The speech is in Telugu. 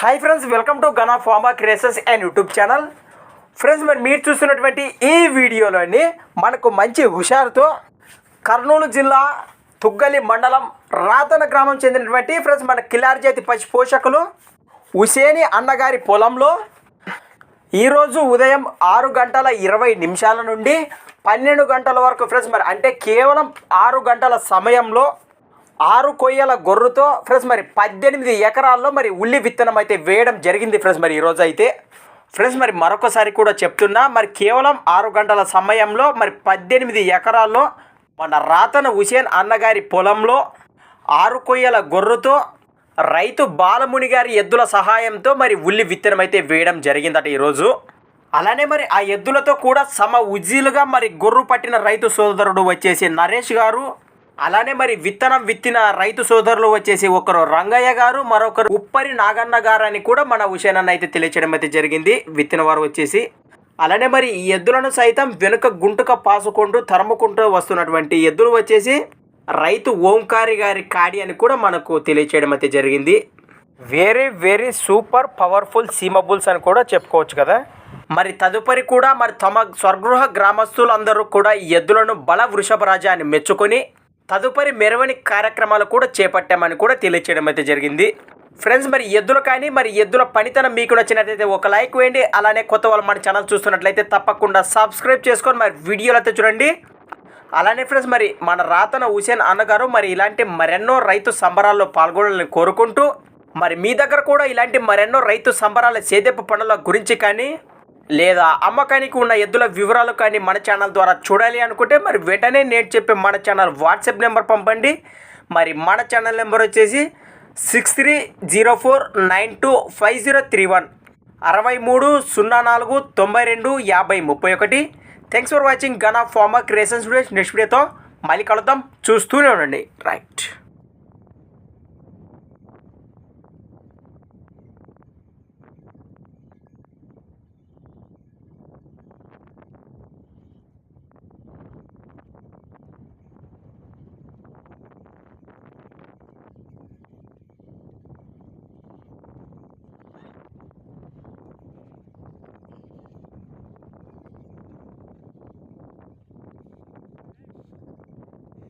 Hi friends welcome to Gana farmer creations and YouTube channel friends మరి మీరు చూస్తున్నటువంటి ఈ వీడియోలోని మనకు మంచి హుషారుతో కర్నూలు జిల్లా తుగ్గలి మండలం రాతన గ్రామం చెందినటువంటి ఫ్రెండ్స్ మన కిలారి జాతి పశు పోషకులు హుసేని అన్నగారి పొలంలో ఈరోజు ఉదయం ఆరు గంటల ఇరవై నిమిషాల నుండి పన్నెండు గంటల వరకు ఫ్రెండ్స్ మరి అంటే కేవలం ఆరు గంటల సమయంలో ఆరు కొయ్యల గొర్రుతో ఫ్రెండ్స్ మరి పద్దెనిమిది ఎకరాల్లో మరి ఉల్లి విత్తనం అయితే వేయడం జరిగింది ఫ్రెండ్స్ మరి ఈరోజు అయితే. ఫ్రెండ్స్ మరి మరొకసారి కూడా చెప్తున్నా మరి కేవలం ఆరు గంటల సమయంలో మరి పద్దెనిమిది ఎకరాల్లో మన రాతన హుసేన్ అన్నగారి పొలంలో ఆరు కొయ్యల గొర్రుతో రైతు బాలముని గారి ఎద్దుల సహాయంతో మరి ఉల్లి విత్తనం అయితే వేయడం జరిగిందట ఈరోజు అలానే మరి ఆ ఎద్దులతో కూడా సమ ఉజ్జీలుగా మరి గొర్రు పట్టిన రైతు సోదరుడు వచ్చేసి నరేష్ గారు. అలానే మరి విత్తనం విత్తిన రైతు సోదరులు వచ్చేసి ఒకరు రంగయ్య గారు మరొకరు ఉప్పరి నాగన్న గారు అని కూడా మన హుషేన్ అయితే తెలియచేయడం అయితే జరిగింది. విత్తిన వారు వచ్చేసి అలానే మరి ఈ ఎద్దులను సైతం వెనుక గుంటుక పాసుకుంటూ తరుముకుంటూ వస్తున్నటువంటి ఎద్దులు వచ్చేసి రైతు ఓంకారి గారి కాడి అని కూడా మనకు తెలియచేయడం అయితే జరిగింది. వెరీ వెరీ సూపర్ పవర్ఫుల్ సీమబుల్స్ అని కూడా చెప్పుకోవచ్చు కదా. మరి తదుపరి కూడా మరి తమ స్వగృహ గ్రామస్తులందరూ కూడా ఎద్దులను బల వృషభరాజా అని మెచ్చుకొని తదుపరి మెరవని కార్యక్రమాలు కూడా చేపట్టామని కూడా తెలియచేయడం అయితే జరిగింది. ఫ్రెండ్స్ మరి ఎద్దులు కానీ మరి ఎద్దుల పనితనం మీకు నచ్చినట్లయితే ఒక లైక్ వేయండి. అలానే కొత్త వాళ్ళు మన ఛానల్ చూస్తున్నట్లయితే తప్పకుండా సబ్స్క్రైబ్ చేసుకొని మరి వీడియోలు అయితే చూడండి. అలానే ఫ్రెండ్స్ మరి మన రాతన హుసేన్ అన్నగారు మరి ఇలాంటి మరెన్నో రైతు సంబరాల్లో పాల్గొనాలని కోరుకుంటూ మరి మీ దగ్గర కూడా ఇలాంటి మరెన్నో రైతు సంబరాల సేదెప్పు పనుల గురించి కానీ లేదా అమ్మకానికి ఉన్న ఎద్దుల వివరాలు కానీ మన ఛానల్ ద్వారా చూడాలి అనుకుంటే మరి వెంటనే నేను చెప్పే మన ఛానల్ వాట్సాప్ నెంబర్ పంపండి. మరి మన ఛానల్ నెంబర్ వచ్చేసి six three zero four nine two five zero three one అరవై మూడు సున్నా నాలుగు తొంభై రెండు యాభై ముప్పై ఒకటి. Thanks for watching gun of farmer creations videos next వీడియోతో మళ్ళీ కలుద్దాం. చూస్తూనే ఉండండి. రైట్